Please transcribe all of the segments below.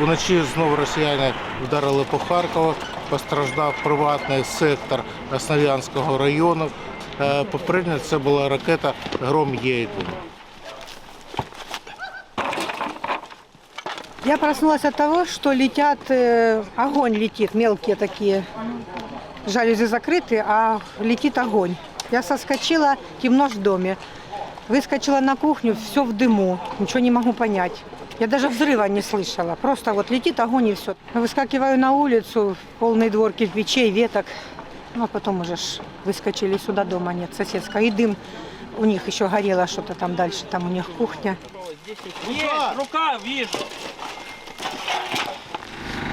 Вночі знову росіяни вдарили по Харкову, постраждав приватний сектор Основ'янського району. Е, Попередньо це була ракета Гром Є1. Я проснулась от того, что летят, э, огонь летит, мелкие такие. Жалюзи закрыты, а летит огонь. Я соскочила, темно ж в доме. Выскочила на кухню, все в дыму, ничего не могу понять. Я даже взрыва не слышала, просто вот летит огонь и все. Выскакиваю на улицу, полный двор кирпичей, веток. Ну, а потом уже ж выскочили сюда, дома нет, соседская. И дым у них еще горело что-то там дальше, там у них кухня. Есть, рука, вижу.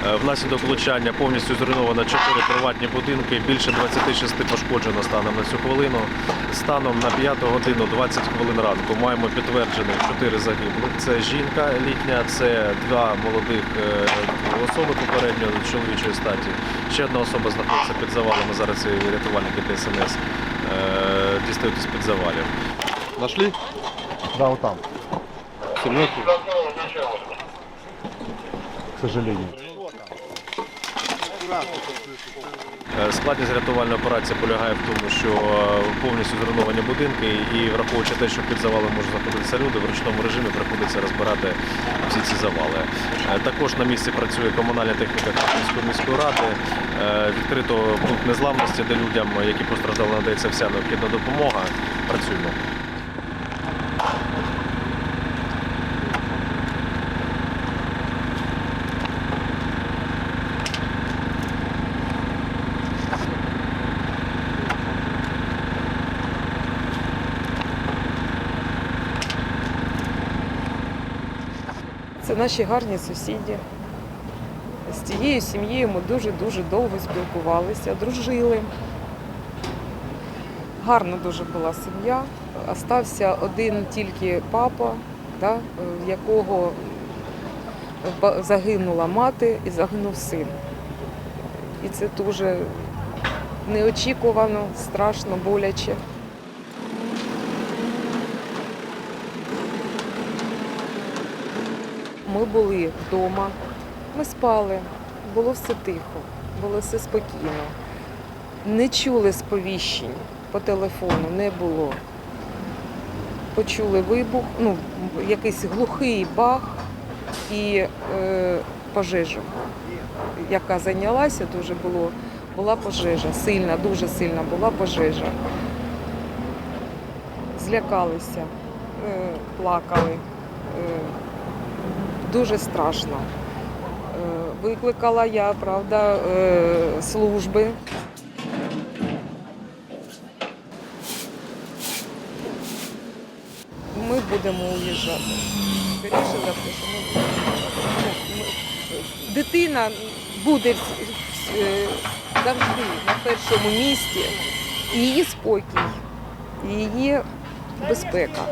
Е, Внаслідок влучання повністю зруйновано 4 приватні будинки, більше 26 пошкоджено станом на цю хвилину. Станом на 5 годину 20 хвилин ранку маємо підтверджених 4 загиблих. Це жінка літня, це два молодих е, особи попередньо чоловічої статі. Ще одна особа знаходиться під завалами. Зараз ці рятувальники ДСНС е, дістають із-під завалів. Нашли? Да, вот там. К сожалению. Е, Складність рятувальної операції полягає в тому, що е, повністю зруйновані будинки і враховуючи те, що під завалом можуть знаходитися люди, в ручному режимі приходиться розбирати всі ці завали. Е, Також на місці працює комунальна техніка Харківської міської ради. Відкрито пункт незламності, де людям, які постраждали, надається вся необхідна допомога. Працюємо. Це наші гарні сусіди. З цією сім'єю ми дуже-дуже довго спілкувалися, дружили. Гарна дуже була сім'я. Остався один тільки папа, да, якого загинула мати і загинув син. І це дуже неочікувано, страшно, боляче. Ми були вдома, ми спали, було все тихо, було все спокійно. Не чули сповіщень по телефону, не було. Почули вибух, ну, якийсь глухий бах і е, пожежу, яка зайнялася, дуже було, була пожежа, сильна, дуже сильна була пожежа. Злякалися, е, плакали. Е, дуже страшно. Е, Викликала я, правда, е, служби. Ми будемо уїжджати. Все, що ми будемо. Ну, Дитина буде е, завжди на першому місці. Її спокій, її безпека.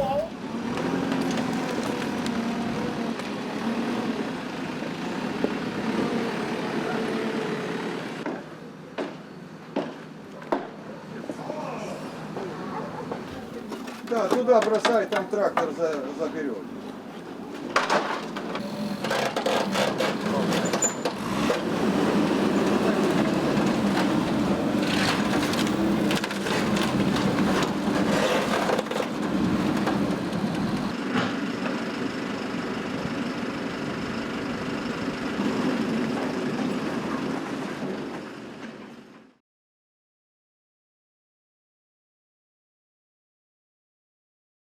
Да, туда бросай, там трактор за- заберет.